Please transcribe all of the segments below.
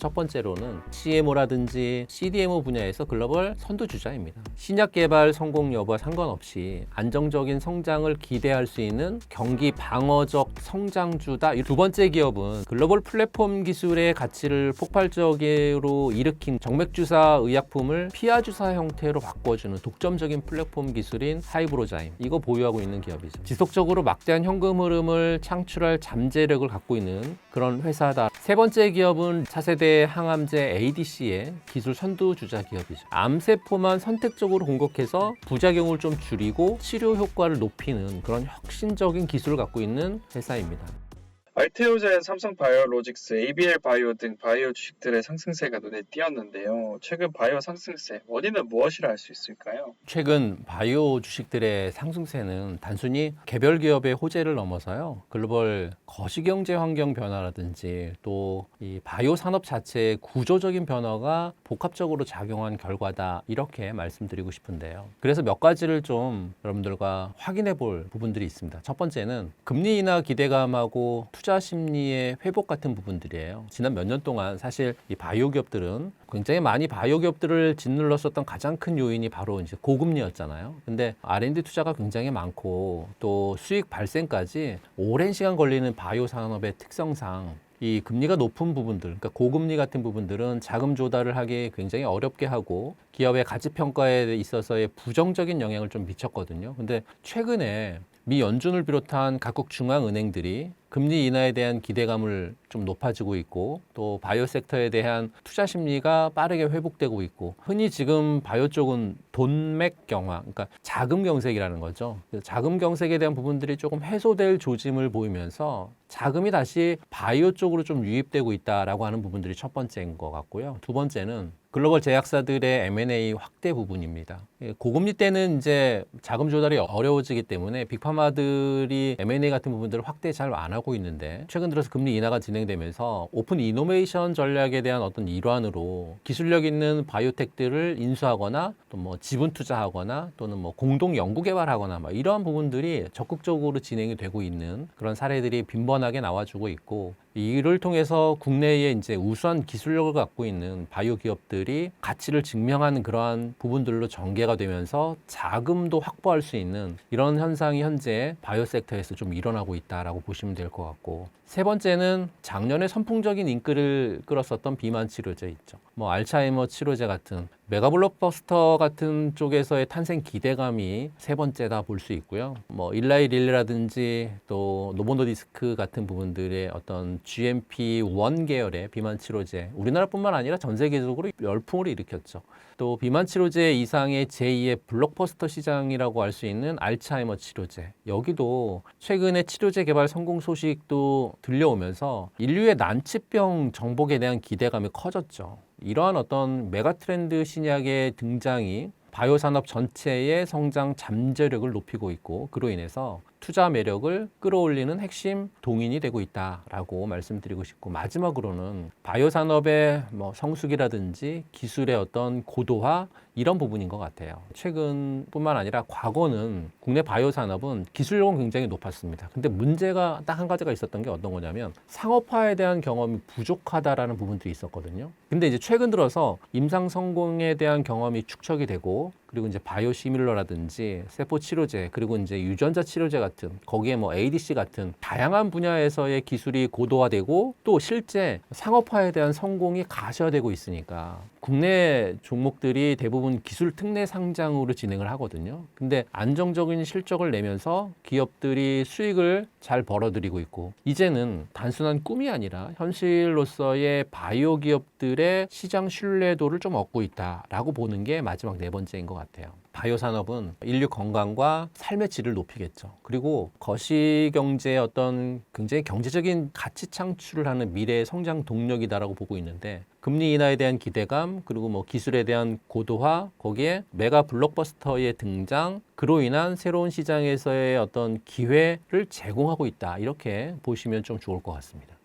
첫 번째로는 CMO라든지 CDMO 분야에서 글로벌 선두주자입니다. 신약 개발 성공 여부와 상관없이 안정적인 성장을 기대할 수 있는 경기 방어적 성장주다. 이두 번째 기업은 글로벌 플랫폼 기술의 가치를 폭발적으로 일으킨 정맥주사 의약품을 피하주사 형태로 바꿔주는 독점적인 플랫폼 기술인 하이브로자임. 이거 보유하고 있는 기업이죠. 지속적으로 막대한 현금 흐름을 창출할 잠재력을 갖고 있는 그런 회사다. 세 번째 기업은 차세대 항암제 ADC의 기술 선두주자 기업이죠. 암세포만 선택적으로 공격해서 부작용을 좀 줄이고 치료 효과를 높이는 그런 혁신적인 기술을 갖고 있는 회사입니다. 알테오젠, 삼성 바이오로직스, ABL 바이오 등 바이오 주식들의 상승세가 눈에 띄었는데요. 최근 바이오 상승세 원인은 무엇이라 할 수 있을까요? 최근 바이오 주식들의 상승세는 단순히 개별 기업의 호재를 넘어서요. 글로벌 거시경제 환경 변화라든지 또 이 바이오 산업 자체의 구조적인 변화가 복합적으로 작용한 결과다. 이렇게 말씀드리고 싶은데요. 그래서 몇 가지를 좀 여러분들과 확인해 볼 부분들이 있습니다. 첫 번째는 금리 인하 기대감하고 투자 심리의 회복 같은 부분들이에요. 지난 몇 년 동안 사실 이 바이오 기업들은 굉장히 많이 바이오 기업들을 짓눌렀었던 가장 큰 요인이 바로 이제 고금리였잖아요. 근데 R&D 투자가 굉장히 많고 또 수익 발생까지 오랜 시간 걸리는 바이오 산업의 특성상 이 금리가 높은 부분들, 그러니까 고금리 같은 부분들은 자금 조달을 하기 굉장히 어렵게 하고 기업의 가치 평가에 있어서의 부정적인 영향을 좀 미쳤거든요. 근데 최근에 미 연준을 비롯한 각국 중앙은행들이 금리 인하에 대한 기대감을 좀 높아지고 있고 또 바이오 섹터에 대한 투자 심리가 빠르게 회복되고 있고 흔히 지금 바이오 쪽은 돈맥 경화, 그러니까 자금 경색이라는 거죠. 자금 경색에 대한 부분들이 조금 해소될 조짐을 보이면서 자금이 다시 바이오 쪽으로 좀 유입되고 있다라고 하는 부분들이 첫 번째인 것 같고요. 두 번째는 글로벌 제약사들의 M&A 확대 부분입니다. 예, 고금리 때는 이제 자금 조달이 어려워지기 때문에 빅파마들이 M&A 같은 부분들을 확대 잘 안 하고 있는데 최근 들어서 금리 인하가 진행되면서 오픈 이노베이션 전략에 대한 어떤 일환으로 기술력 있는 바이오텍들을 인수하거나 또 뭐 지분 투자하거나 또는 뭐 공동 연구 개발하거나 막 이러한 부분들이 적극적으로 진행이 되고 있는 그런 사례들이 빈번하게 나와주고 있고 이를 통해서 국내에 이제 우수한 기술력을 갖고 있는 바이오 기업들이 가치를 증명하는 그러한 부분들로 전개가 되면서 자금도 확보할 수 있는 이런 현상이 현재 바이오 섹터에서 좀 일어나고 있다라고 보시면 될 것 같고 세 번째는 작년에 선풍적인 인기를 끌었었던 비만 치료제 있죠. 뭐 알츠하이머 치료제 같은 메가 블록버스터 같은 쪽에서의 탄생 기대감이 세 번째다 볼 수 있고요. 뭐 일라이 릴라든지 또 노보노디스크 같은 부분들의 어떤 GMP1 계열의 비만 치료제 우리나라뿐만 아니라 전 세계적으로 열풍을 일으켰죠. 또 비만 치료제 이상의 제2의 블록버스터 시장이라고 할수 있는 알츠하이머 치료제 여기도 최근에 치료제 개발 성공 소식도 들려오면서 인류의 난치병 정복에 대한 기대감이 커졌죠. 이러한 어떤 메가 트렌드 신약의 등장이 바이오 산업 전체의 성장 잠재력을 높이고 있고 그로 인해서 투자 매력을 끌어올리는 핵심 동인이 되고 있다라고 말씀드리고 싶고 마지막으로는 바이오 산업의 뭐 성숙이라든지 기술의 어떤 고도화 이런 부분인 것 같아요. 최근뿐만 아니라 과거는 국내 바이오 산업은 기술력은 굉장히 높았습니다. 근데 문제가 딱 한 가지가 있었던 게 어떤 거냐면 상업화에 대한 경험이 부족하다라는 부분들이 있었거든요. 근데 이제 최근 들어서 임상 성공에 대한 경험이 축적이 되고 그리고 이제 바이오 시밀러라든지 세포 치료제 그리고 이제 유전자 치료제 같은 거기에 뭐 ADC 같은 다양한 분야에서의 기술이 고도화되고 또 실제 상업화에 대한 성공이 가셔되고 있으니까 국내 종목들이 대부분 기술 특례 상장으로 진행을 하거든요. 근데 안정적인 실적을 내면서 기업들이 수익을 잘 벌어들이고 있고 이제는 단순한 꿈이 아니라 현실로서의 바이오 기업들의 시장 신뢰도를 좀 얻고 있다라고 보는 게 마지막 네 번째인 것 같아요. 바이오 산업은 인류 건강과 삶의 질을 높이겠죠. 그리고 거시 경제의 어떤 굉장히 경제적인 가치 창출을 하는 미래의 성장 동력이다라고 보고 있는데 금리 인하에 대한 기대감 그리고 뭐 기술에 대한 고도화 거기에 메가 블록버스터의 등장 그로 인한 새로운 시장에서의 어떤 기회를 제공하고 있다 이렇게 보시면 좀 좋을 것 같습니다.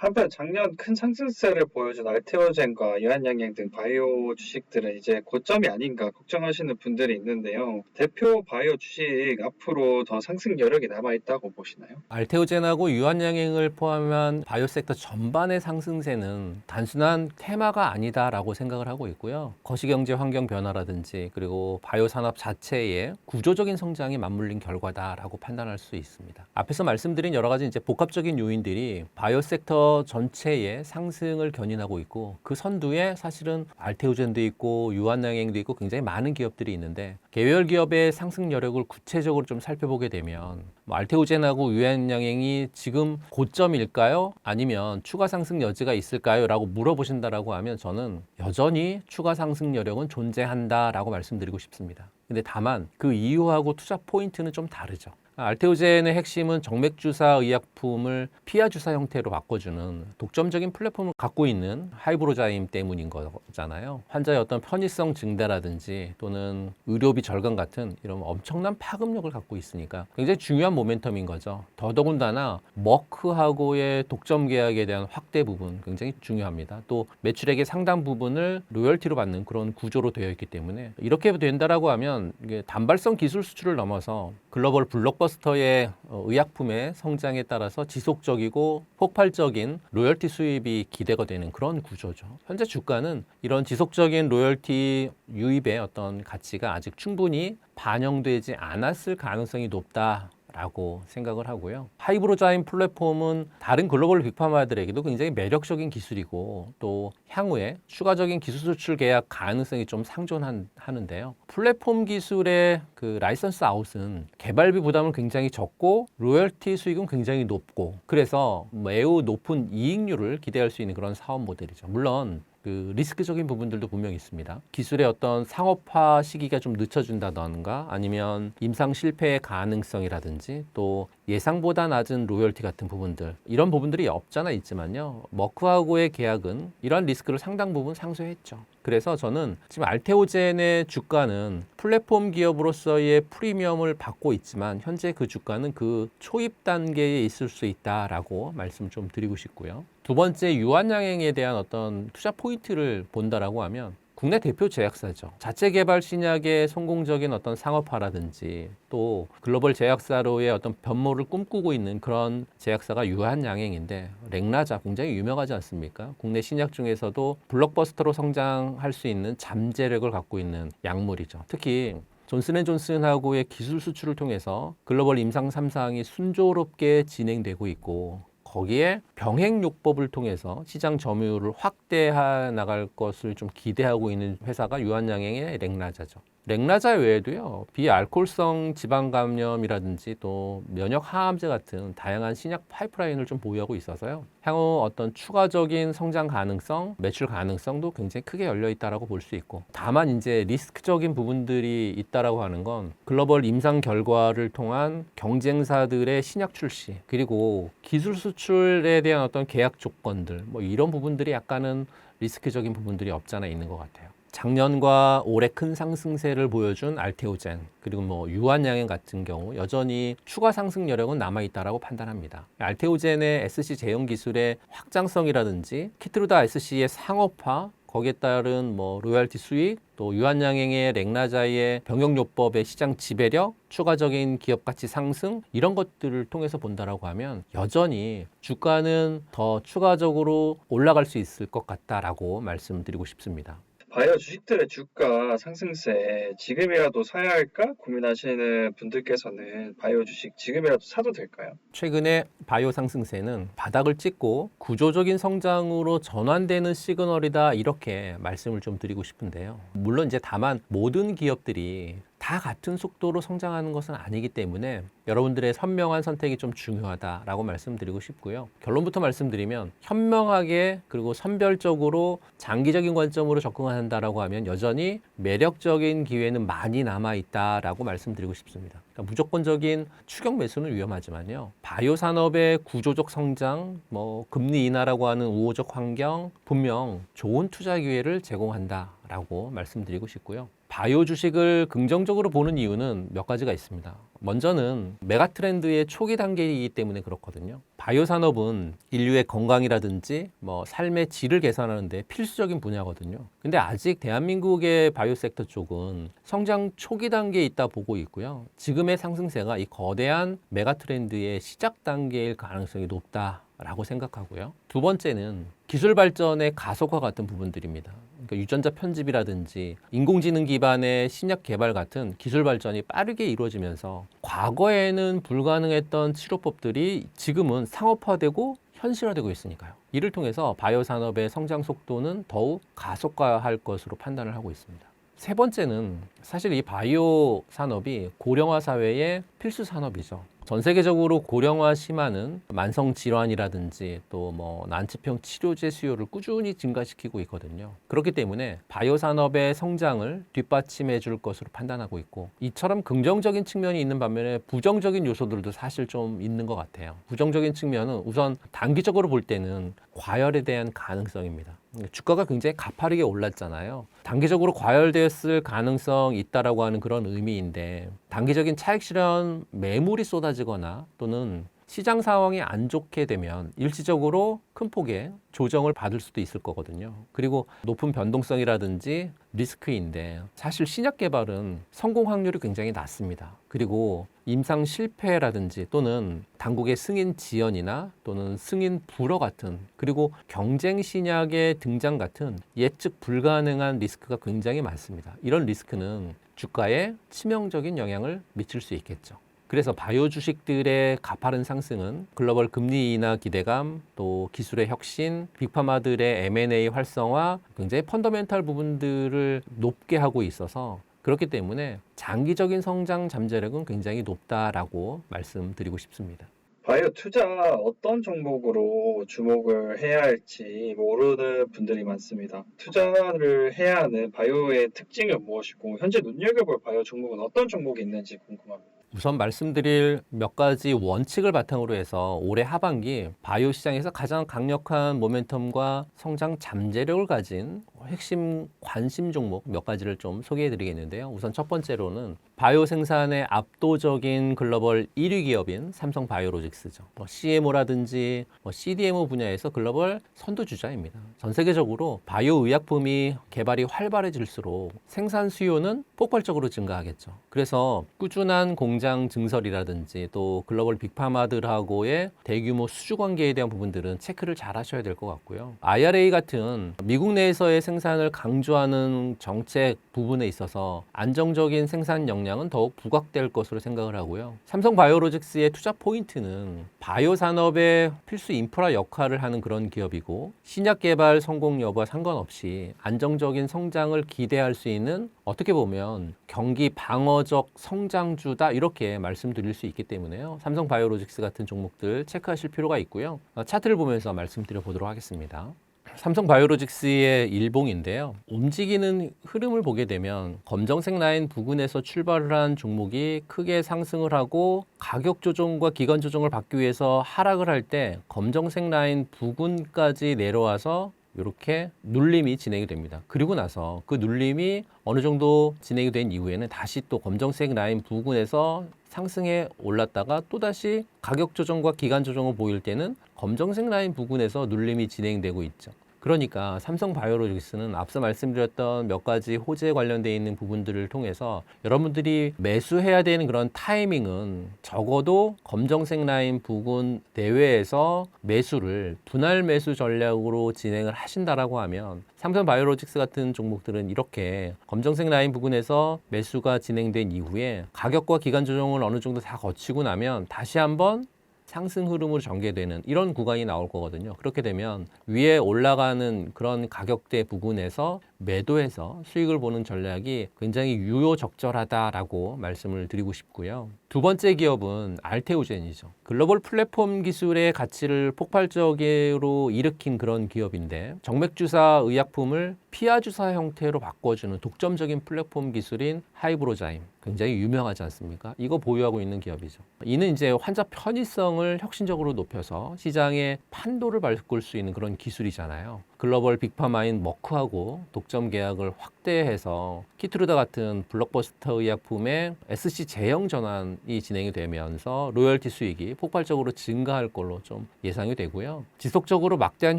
한편 작년 큰 상승세를 보여준 알테오젠과 유한양행 등 바이오 주식들은 이제 고점이 아닌가 걱정하시는 분들이 있는데요. 대표 바이오 주식 앞으로 더 상승 여력이 남아 있다고 보시나요? 알테오젠하고 유한양행을 포함한 바이오 섹터 전반의 상승세는 단순한 테마가 아니다라고 생각을 하고 있고요. 거시경제 환경 변화라든지 그리고 바이오 산업 자체의 구조적인 성장이 맞물린 결과다라고 판단할 수 있습니다. 앞에서 말씀드린 여러 가지 이제 복합적인 요인들이 바이오 섹터 전체의 상승을 견인하고 있고 그 선두에 사실은 알테오젠도 있고 유한양행도 있고 굉장히 많은 기업들이 있는데 개별 기업의 상승 여력을 구체적으로 좀 살펴보게 되면 뭐 알테오젠하고 유한양행이 지금 고점일까요? 아니면 추가 상승 여지가 있을까요? 라고 물어보신다라고 하면 저는 여전히 추가 상승 여력은 존재한다라고 말씀드리고 싶습니다. 근데 다만 그 이유하고 투자 포인트는 좀 다르죠. 알테오젠의 핵심은 정맥 주사 의약품을 피하 주사 형태로 바꿔주는 독점적인 플랫폼을 갖고 있는 하이브로자임 때문인 거잖아요. 환자의 어떤 편의성 증대라든지 또는 의료비 절감 같은 이런 엄청난 파급력을 갖고 있으니까 굉장히 중요한 모멘텀인 거죠. 더더군다나 머크하고의 독점 계약에 대한 확대 부분 굉장히 중요합니다. 또 매출액의 상당 부분을 로열티로 받는 그런 구조로 되어 있기 때문에 이렇게 된다라고 하면 단발성 기술 수출을 넘어서 글로벌 블록버스 터의 어, 의약품의 성장에 따라서 지속적이고 폭발적인 로열티 수입이 기대가 되는 그런 구조죠. 현재 주가는 이런 지속적인 로열티 유입의 어떤 가치가 아직 충분히 반영되지 않았을 가능성이 높다. 라고 생각을 하고요. 하이브로자인 플랫폼은 다른 글로벌 빅파마들에게도 굉장히 매력적인 기술이고 또 향후에 추가적인 기술 수출 계약 가능성이 좀 상존하는데요. 플랫폼 기술의 그 라이선스 아웃은 개발비 부담은 굉장히 적고 로열티 수익은 굉장히 높고 그래서 매우 높은 이익률을 기대할 수 있는 그런 사업 모델이죠. 물론 그 리스크적인 부분들도 분명히 있습니다. 기술의 어떤 상업화 시기가 좀 늦춰준다던가 아니면 임상 실패의 가능성이라든지 또 예상보다 낮은 로열티 같은 부분들 이런 부분들이 없잖아 있지만요. 머크하고의 계약은 이러한 리스크를 상당 부분 상쇄했죠. 그래서 저는 지금 알테오젠의 주가는 플랫폼 기업으로서의 프리미엄을 받고 있지만 현재 그 주가는 그 초입 단계에 있을 수 있다라고 말씀 좀 드리고 싶고요. 두 번째 유한양행에 대한 어떤 투자 포인트를 본다라고 하면 국내 대표 제약사죠. 자체 개발 신약의 성공적인 어떤 상업화라든지 또 글로벌 제약사로의 어떤 변모를 꿈꾸고 있는 그런 제약사가 유한 양행인데 렉나자 굉장히 유명하지 않습니까? 국내 신약 중에서도 블록버스터로 성장할 수 있는 잠재력을 갖고 있는 약물이죠. 특히 존슨앤존슨하고의 기술 수출을 통해서 글로벌 임상 3상이 순조롭게 진행되고 있고 거기에 병행요법을 통해서 시장 점유율을 확대해 나갈 것을 좀 기대하고 있는 회사가 유한양행의 렉나자죠. 렉나자 외에도요 비알코올성 지방 감염이라든지 또 면역 항암제 같은 다양한 신약 파이프라인을 좀 보유하고 있어서요 향후 어떤 추가적인 성장 가능성, 매출 가능성도 굉장히 크게 열려 있다라고 볼 수 있고 다만 이제 리스크적인 부분들이 있다라고 하는 건 글로벌 임상 결과를 통한 경쟁사들의 신약 출시 그리고 기술 수출에 대한 어떤 계약 조건들 뭐 이런 부분들이 약간은 리스크적인 부분들이 없잖아 있는 것 같아요. 작년과 올해 큰 상승세를 보여준 알테오젠 그리고 뭐 유한양행 같은 경우 여전히 추가 상승 여력은 남아 있다라고 판단합니다. 알테오젠의 SC 제형 기술의 확장성이라든지 키트루다 SC의 상업화 거기에 따른 뭐 로얄티 수익 또 유한양행의 렉나자의 병역요법의 시장 지배력 추가적인 기업 가치 상승 이런 것들을 통해서 본다라고 하면 여전히 주가는 더 추가적으로 올라갈 수 있을 것 같다라고 말씀드리고 싶습니다. 바이오 주식들의 주가 상승세 지금이라도 사야 할까 고민하시는 분들께서는 바이오 주식 지금이라도 사도 될까요? 최근에 바이오 상승세는 바닥을 찍고 구조적인 성장으로 전환되는 시그널이다 이렇게 말씀을 좀 드리고 싶은데요. 물론 이제 다만 모든 기업들이 다 같은 속도로 성장하는 것은 아니기 때문에 여러분들의 현명한 선택이 좀 중요하다라고 말씀드리고 싶고요. 결론부터 말씀드리면 현명하게 그리고 선별적으로 장기적인 관점으로 접근한다라고 하면 여전히 매력적인 기회는 많이 남아 있다라고 말씀드리고 싶습니다. 그러니까 무조건적인 추격 매수는 위험하지만요. 바이오 산업의 구조적 성장, 뭐 금리 인하라고 하는 우호적 환경 분명 좋은 투자 기회를 제공한다라고 말씀드리고 싶고요. 바이오 주식을 긍정적으로 보는 이유는 몇 가지가 있습니다. 먼저는 메가 트렌드의 초기 단계이기 때문에 그렇거든요. 바이오 산업은 인류의 건강이라든지 뭐 삶의 질을 개선하는데 필수적인 분야거든요. 근데 아직 대한민국의 바이오 섹터 쪽은 성장 초기 단계에 있다 보고 있고요. 지금의 상승세가 이 거대한 메가 트렌드의 시작 단계일 가능성이 높다 라고 생각하고요. 두 번째는 기술 발전의 가속화 같은 부분들입니다. 그러니까 유전자 편집이라든지 인공지능 기반의 신약 개발 같은 기술 발전이 빠르게 이루어지면서 과거에는 불가능했던 치료법들이 지금은 상업화되고 현실화되고 있으니까요. 이를 통해서 바이오 산업의 성장 속도는 더욱 가속화할 것으로 판단을 하고 있습니다. 세 번째는 사실 이 바이오 산업이 고령화 사회의 필수 산업이죠. 전 세계적으로 고령화 심화는 만성 질환이라든지 또 뭐 난치병 치료제 수요를 꾸준히 증가시키고 있거든요. 그렇기 때문에 바이오 산업의 성장을 뒷받침해 줄 것으로 판단하고 있고 이처럼 긍정적인 측면이 있는 반면에 부정적인 요소들도 사실 좀 있는 것 같아요. 부정적인 측면은 우선 단기적으로 볼 때는 과열에 대한 가능성입니다. 주가가 굉장히 가파르게 올랐잖아요. 단기적으로 과열되었을 가능성 있다라고 하는 그런 의미인데 단기적인 차익 실현 매물이 쏟아지거나 또는 시장 상황이 안 좋게 되면 일시적으로 큰 폭의 조정을 받을 수도 있을 거거든요. 그리고 높은 변동성이라든지 리스크인데 사실 신약 개발은 성공 확률이 굉장히 낮습니다. 그리고 임상 실패라든지 또는 당국의 승인 지연이나 또는 승인 불허 같은 그리고 경쟁 신약의 등장 같은 예측 불가능한 리스크가 굉장히 많습니다. 이런 리스크는 주가에 치명적인 영향을 미칠 수 있겠죠. 그래서 바이오 주식들의 가파른 상승은 글로벌 금리 인하 기대감, 또 기술의 혁신, 빅파마들의 M&A 활성화, 굉장히 펀더멘탈 부분들을 높게 하고 있어서 그렇기 때문에 장기적인 성장 잠재력은 굉장히 높다라고 말씀드리고 싶습니다. 바이오 투자 어떤 종목으로 주목을 해야 할지 모르는 분들이 많습니다. 투자를 해야 하는 바이오의 특징은 무엇이고 현재 눈여겨볼 바이오 종목은 어떤 종목이 있는지 궁금합니다. 우선 말씀드릴 몇 가지 원칙을 바탕으로 해서 올해 하반기 바이오 시장에서 가장 강력한 모멘텀과 성장 잠재력을 가진 핵심 관심 종목 몇 가지를 좀 소개해 드리겠는데요. 우선 첫 번째로는 바이오 생산의 압도적인 글로벌 1위 기업인 삼성 바이오로직스죠. 뭐 CMO라든지 뭐 CDMO 분야에서 글로벌 선두주자입니다. 전 세계적으로 바이오 의약품이 개발이 활발해질수록 생산 수요는 폭발적으로 증가하겠죠. 그래서 꾸준한 공장 증설이라든지 또 글로벌 빅파마들하고의 대규모 수주 관계에 대한 부분들은 체크를 잘 하셔야 될 것 같고요. IRA 같은 미국 내에서의 생산을 강조하는 정책 부분에 있어서 안정적인 생산 역량은 더욱 부각될 것으로 생각을 하고요. 삼성 바이오로직스의 투자 포인트는 바이오 산업의 필수 인프라 역할을 하는 그런 기업이고 신약 개발 성공 여부와 상관없이 안정적인 성장을 기대할 수 있는 어떻게 보면 경기 방어적 성장주다 이렇게 말씀드릴 수 있기 때문에요. 삼성 바이오로직스 같은 종목들 체크하실 필요가 있고요. 어, 차트를 보면서 말씀드려 보도록 하겠습니다. 삼성 바이오로직스의 일봉인데요. 움직이는 흐름을 보게 되면 검정색 라인 부근에서 출발을 한 종목이 크게 상승을 하고 가격 조정과 기간 조정을 받기 위해서 하락을 할 때 검정색 라인 부근까지 내려와서 이렇게 눌림이 진행이 됩니다. 그리고 나서 그 눌림이 어느 정도 진행이 된 이후에는 다시 또 검정색 라인 부근에서 상승해 올랐다가 또다시 가격 조정과 기간 조정을 보일 때는 검정색 라인 부근에서 눌림이 진행되고 있죠. 그러니까 삼성 바이오로직스는 앞서 말씀드렸던 몇 가지 호재 관련되어 있는 부분들을 통해서 여러분들이 매수해야 되는 그런 타이밍은 적어도 검정색 라인 부근 내외에서 매수를 분할 매수 전략으로 진행을 하신다라고 하면 삼성 바이오로직스 같은 종목들은 이렇게 검정색 라인 부근에서 매수가 진행된 이후에 가격과 기간 조정을 어느 정도 다 거치고 나면 다시 한번 상승 흐름으로 전개되는 이런 구간이 나올 거거든요. 그렇게 되면 위에 올라가는 그런 가격대 부근에서 매도해서 수익을 보는 전략이 굉장히 유효적절하다라고 말씀을 드리고 싶고요. 두 번째 기업은 알테오젠이죠. 글로벌 플랫폼 기술의 가치를 폭발적으로 일으킨 그런 기업인데 정맥주사 의약품을 피하주사 형태로 바꿔주는 독점적인 플랫폼 기술인 하이브로자임 굉장히 유명하지 않습니까? 이거 보유하고 있는 기업이죠. 이는 이제 환자 편의성을 혁신적으로 높여서 시장에 판도를 바꿀 수 있는 그런 기술이잖아요. 글로벌 빅파마인 머크하고 독점 계약을 확대해서 키트루다 같은 블록버스터 의약품의 SC 제형 전환이 진행이 되면서 로열티 수익이 폭발적으로 증가할 걸로 좀 예상이 되고요. 지속적으로 막대한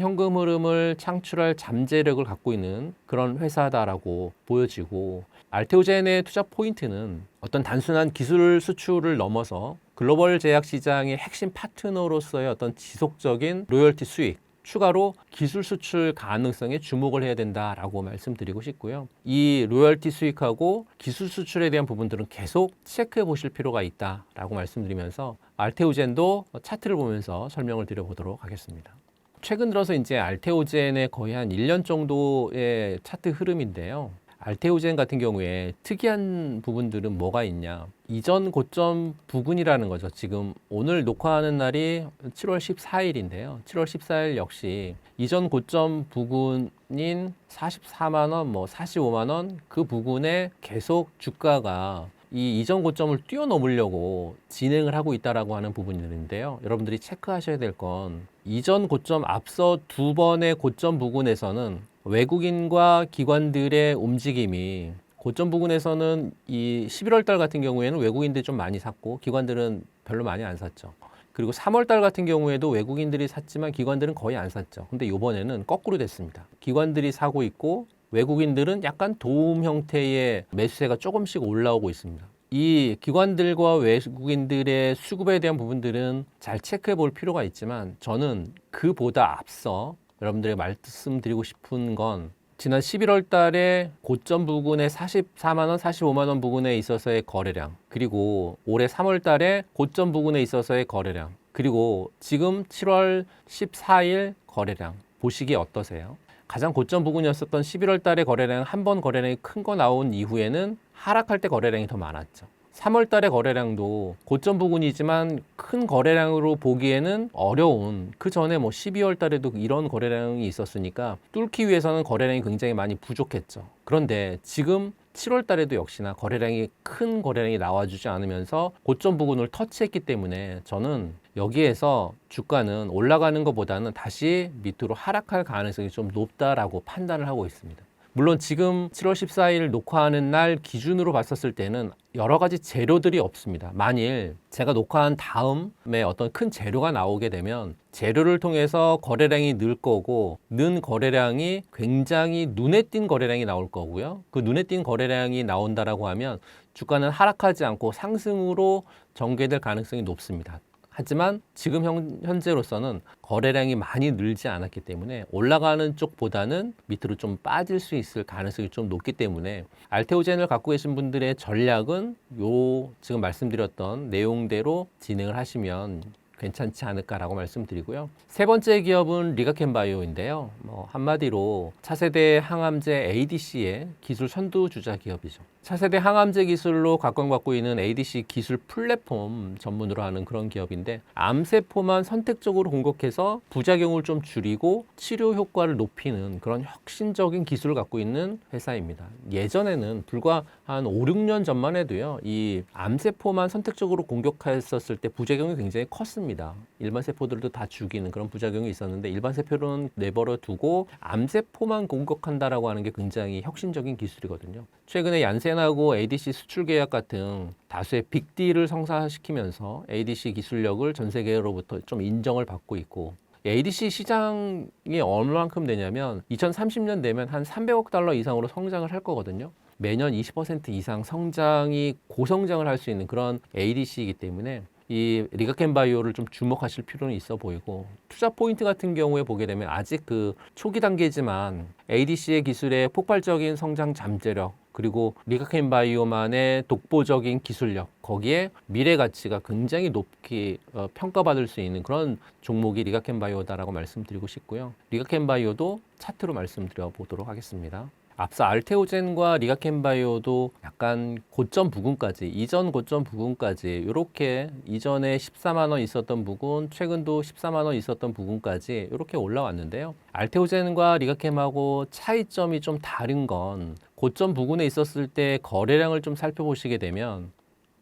현금 흐름을 창출할 잠재력을 갖고 있는 그런 회사다라고 보여지고 알테오젠의 투자 포인트는 어떤 단순한 기술 수출을 넘어서 글로벌 제약 시장의 핵심 파트너로서의 어떤 지속적인 로열티 수익 추가로 기술 수출 가능성에 주목을 해야 된다라고 말씀드리고 싶고요. 이 로열티 수익하고 기술 수출에 대한 부분들은 계속 체크해 보실 필요가 있다라고 말씀드리면서 알테오젠도 차트를 보면서 설명을 드려보도록 하겠습니다. 최근 들어서 이제 알테오젠의 거의 한 1년 정도의 차트 흐름인데요. 알테오젠 같은 경우에 특이한 부분들은 뭐가 있냐. 이전 고점 부근이라는 거죠. 지금 오늘 녹화하는 날이 7월 14일인데요. 7월 14일 역시 이전 고점 부근인 44만 원, 뭐 45만 원 그 부근에 계속 주가가 이 이전 고점을 뛰어넘으려고 진행을 하고 있다라고 하는 부분인데요. 여러분들이 체크하셔야 될 건 이전 고점 앞서 두 번의 고점 부근에서는 외국인과 기관들의 움직임이 고점 부근에서는 이 11월 달 같은 경우에는 외국인들이 좀 많이 샀고 기관들은 별로 많이 안 샀죠. 그리고 3월 달 같은 경우에도 외국인들이 샀지만 기관들은 거의 안 샀죠. 근데 이번에는 거꾸로 됐습니다. 기관들이 사고 있고 외국인들은 약간 도움 형태의 매수세가 조금씩 올라오고 있습니다. 이 기관들과 외국인들의 수급에 대한 부분들은 잘 체크해 볼 필요가 있지만 저는 그보다 앞서 여러분들에게 말씀드리고 싶은 건 지난 11월 달에 고점 부근에 44만 원, 45만 원 부근에 있어서의 거래량, 그리고 올해 3월 달에 고점 부근에 있어서의 거래량, 그리고 지금 7월 14일 거래량 보시기에 어떠세요? 가장 고점 부근이었었던 11월 달에 거래량 한 번 거래량이 큰 거 나온 이후에는 하락할 때 거래량이 더 많았죠. 3월 달의 거래량도 고점 부근이지만 큰 거래량으로 보기에는 어려운 그 전에 뭐 12월 달에도 이런 거래량이 있었으니까 뚫기 위해서는 거래량이 굉장히 많이 부족했죠. 그런데 지금 7월 달에도 역시나 거래량이 큰 거래량이 나와주지 않으면서 고점 부근을 터치했기 때문에 저는 여기에서 주가는 올라가는 것보다는 다시 밑으로 하락할 가능성이 좀 높다라고 판단을 하고 있습니다. 물론 지금 7월 14일 녹화하는 날 기준으로 봤었을 때는 여러 가지 재료들이 없습니다. 만일 제가 녹화한 다음에 어떤 큰 재료가 나오게 되면 재료를 통해서 거래량이 늘 거고 는 거래량이 굉장히 눈에 띈 거래량이 나올 거고요. 그 눈에 띈 거래량이 나온다라고 하면 주가는 하락하지 않고 상승으로 전개될 가능성이 높습니다. 하지만 지금 현, 현재로서는 거래량이 많이 늘지 않았기 때문에 올라가는 쪽보다는 밑으로 좀 빠질 수 있을 가능성이 좀 높기 때문에 알테오젠을 갖고 계신 분들의 전략은 요 지금 말씀드렸던 내용대로 진행을 하시면 괜찮지 않을까라고 말씀드리고요. 세 번째 기업은 리가켄바이오인데요. 뭐 한마디로 차세대 항암제 ADC의 기술 선두 주자 기업이죠. 차세대 항암제 기술로 각광받고 있는 ADC 기술 플랫폼 전문으로 하는 그런 기업인데 암세포만 선택적으로 공격해서 부작용을 좀 줄이고 치료 효과를 높이는 그런 혁신적인 기술을 갖고 있는 회사입니다. 예전에는 불과 한 5, 6년 전만 해도요. 이 암세포만 선택적으로 공격했었을 때 부작용이 굉장히 컸습니다. 일반 세포들도 다 죽이는 그런 부작용이 있었는데 일반 세포는 내버려 두고 암세포만 공격한다라고 하는 게 굉장히 혁신적인 기술이거든요. 최근에 얀센하고 ADC 수출 계약 같은 다수의 빅딜을 성사시키면서 ADC 기술력을 전 세계로부터 좀 인정을 받고 있고 ADC 시장이 얼마만큼 되냐면 2030년 되면 한 300억 달러 이상으로 성장을 할 거거든요. 매년 20% 이상 성장이 고성장을 할 수 있는 그런 ADC이기 때문에 이 리가켄 바이오를 좀 주목하실 필요는 있어 보이고 투자 포인트 같은 경우에 보게 되면 아직 그 초기 단계지만 ADC의 기술의 폭발적인 성장 잠재력 그리고 리가켄 바이오만의 독보적인 기술력 거기에 미래 가치가 굉장히 높게 어, 평가받을 수 있는 그런 종목이 리가켄 바이오다라고 말씀드리고 싶고요. 리가켄 바이오도 차트로 말씀드려 보도록 하겠습니다. 앞서 알테오젠과 리가켄바이오도 약간 고점 부근까지 이전 고점 부근까지 이렇게 이전에 14만 원 있었던 부근 최근도 14만 원 있었던 부근까지 이렇게 올라왔는데요. 알테오젠과 리가캠하고 차이점이 좀 다른 건 고점 부근에 있었을 때 거래량을 좀 살펴보시게 되면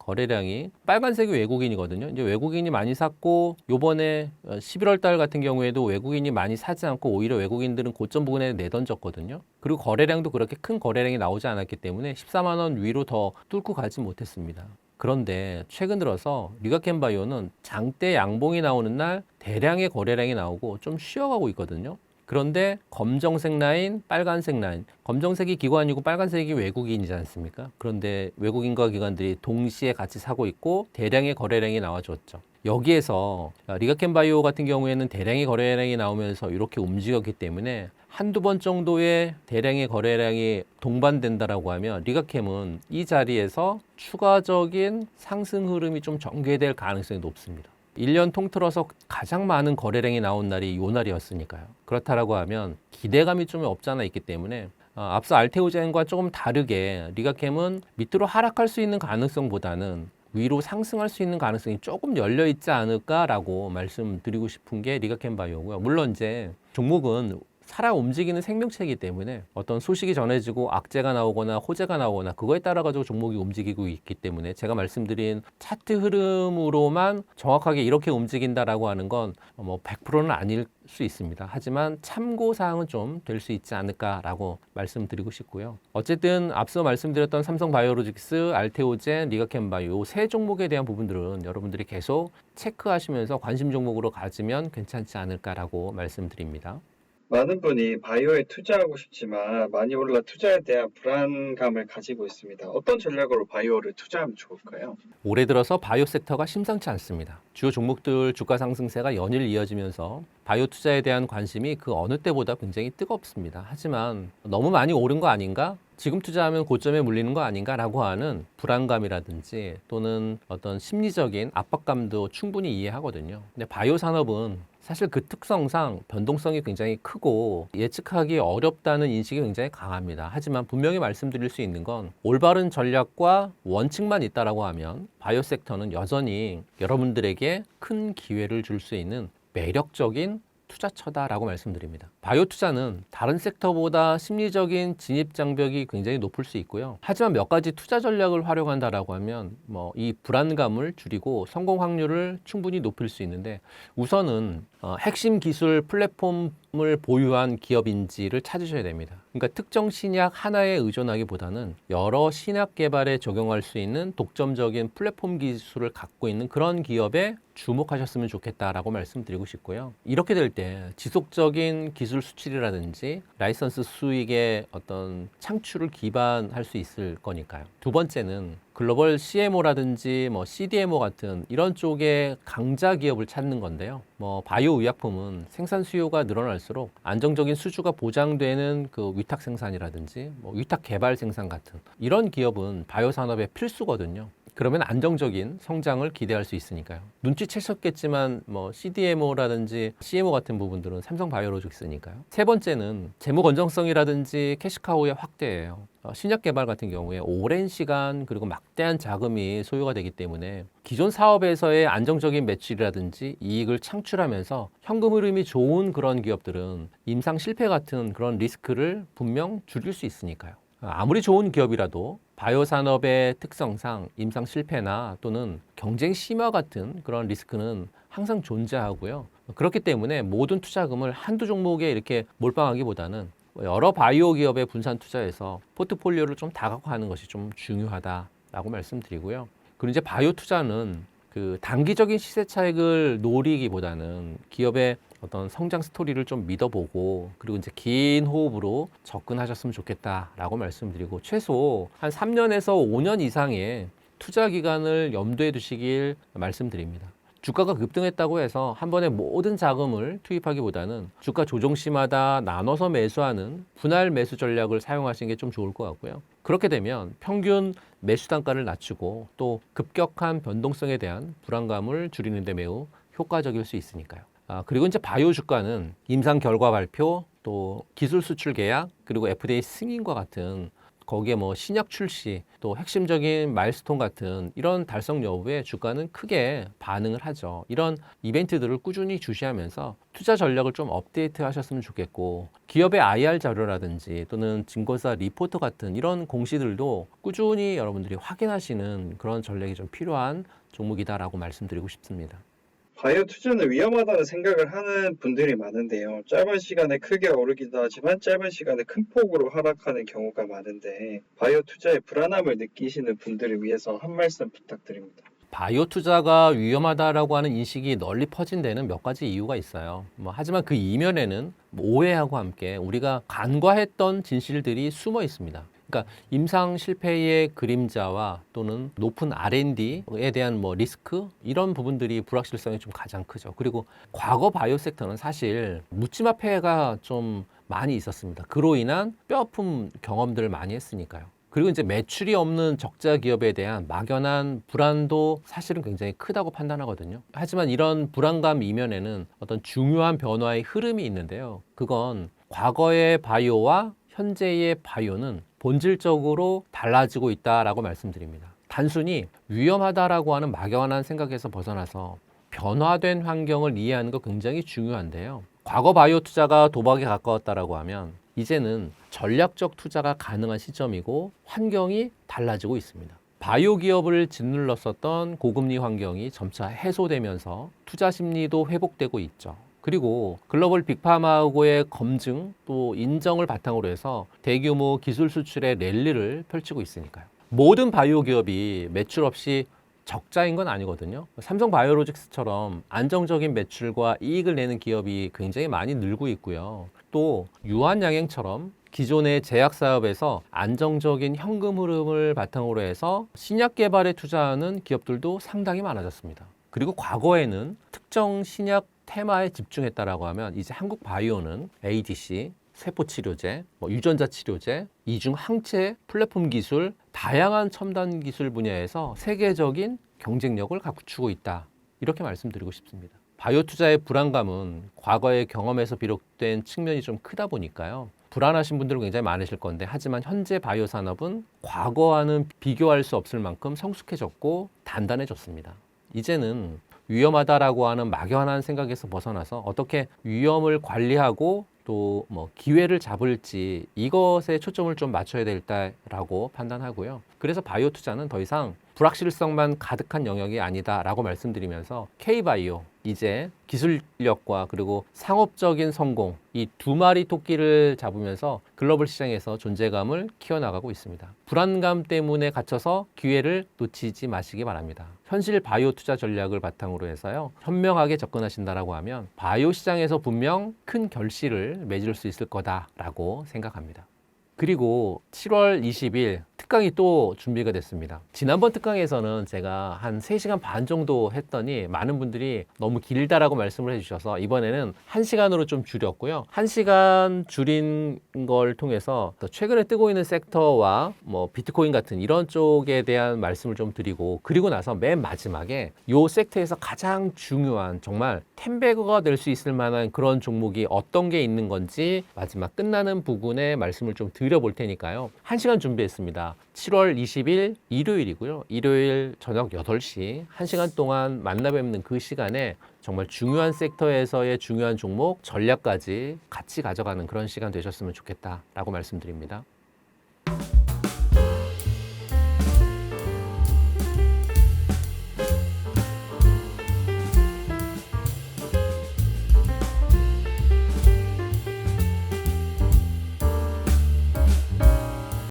거래량이 빨간색이 외국인이거든요. 이제 외국인이 많이 샀고 요번에 11월 달 같은 경우에도 외국인이 많이 사지 않고 오히려 외국인들은 고점 부근에 내던졌거든요. 그리고 거래량도 그렇게 큰 거래량이 나오지 않았기 때문에 14만 원 위로 더 뚫고 가지 못했습니다. 그런데 최근 들어서 리가켄바이오는 장대 양봉이 나오는 날 대량의 거래량이 나오고 좀 쉬어가고 있거든요. 그런데 검정색 라인, 빨간색 라인. 검정색이 기관이고 빨간색이 외국인이지 않습니까? 그런데 외국인과 기관들이 동시에 같이 사고 있고 대량의 거래량이 나와줬죠. 여기에서 리가켄바이오 같은 경우에는 대량의 거래량이 나오면서 이렇게 움직였기 때문에 한두 번 정도의 대량의 거래량이 동반된다라고 하면 리가캠은 이 자리에서 추가적인 상승 흐름이 좀 전개될 가능성이 높습니다. 1년 통틀어서 가장 많은 거래량이 나온 날이 요 날이었으니까요. 그렇다라고 하면 기대감이 좀 없잖아 있기 때문에 어, 앞서 알테오젠과 조금 다르게 리가캠은 밑으로 하락할 수 있는 가능성보다는 위로 상승할 수 있는 가능성이 조금 열려 있지 않을까라고 말씀드리고 싶은 게 리가캠 바이오고요. 물론 이제 종목은 살아 움직이는 생명체이기 때문에 어떤 소식이 전해지고 악재가 나오거나 호재가 나오거나 그거에 따라 가지고 종목이 움직이고 있기 때문에 제가 말씀드린 차트 흐름으로만 정확하게 이렇게 움직인다라고 하는 건 뭐 100%는 아닐 수 있습니다. 하지만 참고 사항은 좀 될 수 있지 않을까라고 말씀드리고 싶고요. 어쨌든 앞서 말씀드렸던 삼성 바이오로직스, 알테오젠, 리가캠바이오 세 종목에 대한 부분들은 여러분들이 계속 체크하시면서 관심 종목으로 가지면 괜찮지 않을까라고 말씀드립니다. 많은 분이 바이오에 투자하고 싶지만 많이 올라 투자에 대한 불안감을 가지고 있습니다. 어떤 전략으로 바이오를 투자하면 좋을까요? 올해 들어서 바이오 섹터가 심상치 않습니다. 주요 종목들 주가 상승세가 연일 이어지면서 바이오 투자에 대한 관심이 그 어느 때보다 굉장히 뜨겁습니다. 하지만 너무 많이 오른 거 아닌가? 지금 투자하면 고점에 물리는 거 아닌가라고 하는 불안감이라든지 또는 어떤 심리적인 압박감도 충분히 이해하거든요. 근데 바이오 산업은 사실 그 특성상 변동성이 굉장히 크고 예측하기 어렵다는 인식이 굉장히 강합니다. 하지만 분명히 말씀드릴 수 있는 건 올바른 전략과 원칙만 있다라고 하면 바이오 섹터는 여전히 여러분들에게 큰 기회를 줄 수 있는 매력적인 투자처다라고 말씀드립니다. 바이오 투자는 다른 섹터보다 심리적인 진입 장벽이 굉장히 높을 수 있고요. 하지만 몇 가지 투자 전략을 활용한다라고 하면 뭐 이 불안감을 줄이고 성공 확률을 충분히 높일 수 있는데 우선은 어, 핵심 기술 플랫폼을 보유한 기업인지를 찾으셔야 됩니다. 그러니까 특정 신약 하나에 의존하기보다는 여러 신약 개발에 적용할 수 있는 독점적인 플랫폼 기술을 갖고 있는 그런 기업에 주목하셨으면 좋겠다라고 말씀드리고 싶고요. 이렇게 될 때 지속적인 기술 수출이라든지 라이선스 수익의 어떤 창출을 기반할 수 있을 거니까요. 두 번째는 글로벌 CMO라든지 뭐 CDMO 같은 이런 쪽의 강자 기업을 찾는 건데요. 뭐 바이오 의약품은 생산 수요가 늘어날수록 안정적인 수주가 보장되는 그 위탁 생산이라든지 뭐 위탁 개발 생산 같은 이런 기업은 바이오 산업의 필수거든요. 그러면 안정적인 성장을 기대할 수 있으니까요. 눈치채셨겠지만 뭐 CDMO라든지 CMO 같은 부분들은 삼성 바이오로직스니까요. 세 번째는 재무 건정성이라든지 캐시카우의 확대예요. 어, 신약 개발 같은 경우에 오랜 시간 그리고 막대한 자금이 소요가 되기 때문에 기존 사업에서의 안정적인 매출이라든지 이익을 창출하면서 현금 흐름이 좋은 그런 기업들은 임상 실패 같은 그런 리스크를 분명 줄일 수 있으니까요. 아무리 좋은 기업이라도 바이오 산업의 특성상 임상 실패나 또는 경쟁 심화 같은 그런 리스크는 항상 존재하고요. 그렇기 때문에 모든 투자금을 한두 종목에 이렇게 몰빵하기보다는 여러 바이오 기업에 분산 투자해서 포트폴리오를 좀 다각화하는 것이 좀 중요하다라고 말씀드리고요. 그리고 이제 바이오 투자는 그 단기적인 시세 차익을 노리기보다는 기업의 어떤 성장 스토리를 좀 믿어보고 그리고 이제 긴 호흡으로 접근하셨으면 좋겠다라고 말씀드리고 최소 한 3년에서 5년 이상의 투자 기간을 염두에 두시길 말씀드립니다. 주가가 급등했다고 해서 한 번에 모든 자금을 투입하기보다는 주가 조정 시마다 나눠서 매수하는 분할 매수 전략을 사용하시는 게 좀 좋을 것 같고요. 그렇게 되면 평균 매수 단가를 낮추고 또 급격한 변동성에 대한 불안감을 줄이는 데 매우 효과적일 수 있으니까요. 아, 그리고 이제 바이오 주가는 임상 결과 발표 또 기술 수출 계약 그리고 FDA 승인과 같은 거기에 뭐 신약 출시 또 핵심적인 마일스톤 같은 이런 달성 여부에 주가는 크게 반응을 하죠. 이런 이벤트들을 꾸준히 주시하면서 투자 전략을 좀 업데이트 하셨으면 좋겠고 기업의 IR 자료라든지 또는 증거사 리포트 같은 이런 공시들도 꾸준히 여러분들이 확인하시는 그런 전략이 좀 필요한 종목이다라고 말씀드리고 싶습니다. 바이오 투자는 위험하다는 생각을 하는 분들이 많은데요. 짧은 시간에 크게 오르기도 하지만 짧은 시간에 큰 폭으로 하락하는 경우가 많은데 바이오 투자의 불안함을 느끼시는 분들을 위해서 한 말씀 부탁드립니다. 바이오 투자가 위험하다라고 하는 인식이 널리 퍼진 데는 몇 가지 이유가 있어요. 뭐 하지만 그 이면에는 뭐 오해하고 함께 우리가 간과했던 진실들이 숨어 있습니다. 그러니까 임상 실패의 그림자와 또는 높은 R&D에 대한 뭐 리스크 이런 부분들이 불확실성이 좀 가장 크죠. 그리고 과거 바이오 섹터는 사실 묻지마 폐해가 좀 많이 있었습니다. 그로 인한 뼈아픈 경험들을 많이 했으니까요. 그리고 이제 매출이 없는 적자 기업에 대한 막연한 불안도 사실은 굉장히 크다고 판단하거든요. 하지만 이런 불안감 이면에는 어떤 중요한 변화의 흐름이 있는데요. 그건 과거의 바이오와 현재의 바이오는 본질적으로 달라지고 있다라고 말씀드립니다. 단순히 위험하다라고 하는 막연한 생각에서 벗어나서 변화된 환경을 이해하는 거 굉장히 중요한데요. 과거 바이오 투자가 도박에 가까웠다라고 하면 이제는 전략적 투자가 가능한 시점이고 환경이 달라지고 있습니다. 바이오 기업을 짓눌렀었던 고금리 환경이 점차 해소되면서 투자 심리도 회복되고 있죠. 그리고 글로벌 빅파마하고의 검증 또 인정을 바탕으로 해서 대규모 기술 수출의 랠리를 펼치고 있으니까요. 모든 바이오 기업이 매출 없이 적자인 건 아니거든요. 삼성 바이오로직스처럼 안정적인 매출과 이익을 내는 기업이 굉장히 많이 늘고 있고요. 또 유한양행처럼 기존의 제약 사업에서 안정적인 현금 흐름을 바탕으로 해서 신약 개발에 투자하는 기업들도 상당히 많아졌습니다. 그리고 과거에는 특정 신약 테마에 집중했다라고 하면 이제 한국 바이오는 ADC, 세포 치료제, 뭐 유전자 치료제, 이중 항체 플랫폼 기술, 다양한 첨단 기술 분야에서 세계적인 경쟁력을 갖추고 있다. 이렇게 말씀드리고 싶습니다. 바이오 투자의 불안감은 과거의 경험에서 비롯된 측면이 좀 크다 보니까요. 불안하신 분들은 굉장히 많으실 건데 하지만 현재 바이오 산업은 과거와는 비교할 수 없을 만큼 성숙해졌고 단단해졌습니다. 이제는 위험하다라고 하는 막연한 생각에서 벗어나서 어떻게 위험을 관리하고 또 뭐 기회를 잡을지 이것에 초점을 좀 맞춰야 될다라고 판단하고요. 그래서 바이오 투자는 더 이상 불확실성만 가득한 영역이 아니다라고 말씀드리면서 K바이오 이제 기술력과 그리고 상업적인 성공 이 두 마리 토끼를 잡으면서 글로벌 시장에서 존재감을 키워나가고 있습니다. 불안감 때문에 갇혀서 기회를 놓치지 마시기 바랍니다. 현실 바이오 투자 전략을 바탕으로 해서요. 현명하게 접근하신다라고 하면 바이오 시장에서 분명 큰 결실을 맺을 수 있을 거다라고 생각합니다. 그리고 7월 20일 특강이 또 준비가 됐습니다. 지난번 특강에서는 제가 한 3시간 반 정도 했더니 많은 분들이 너무 길다라고 말씀을 해주셔서 이번에는 1시간으로 좀 줄였고요. 1시간 줄인 걸 통해서 더 최근에 뜨고 있는 섹터와 뭐 비트코인 같은 이런 쪽에 대한 말씀을 좀 드리고 그리고 나서 맨 마지막에 요 섹터에서 가장 중요한 정말 텐베거가 될 수 있을 만한 그런 종목이 어떤 게 있는 건지 마지막 끝나는 부분에 말씀을 좀 드려볼 테니까요. 1시간 준비했 습니다. 7월 20일 일요일이고요. 일요일 저녁 8시 1시간 동안 만나 뵙는 그 시간에 정말 중요한 섹터에서의 중요한 종목 전략까지 같이 가져가는 그런 시간 되셨으면 좋겠다라고 말씀드립니다.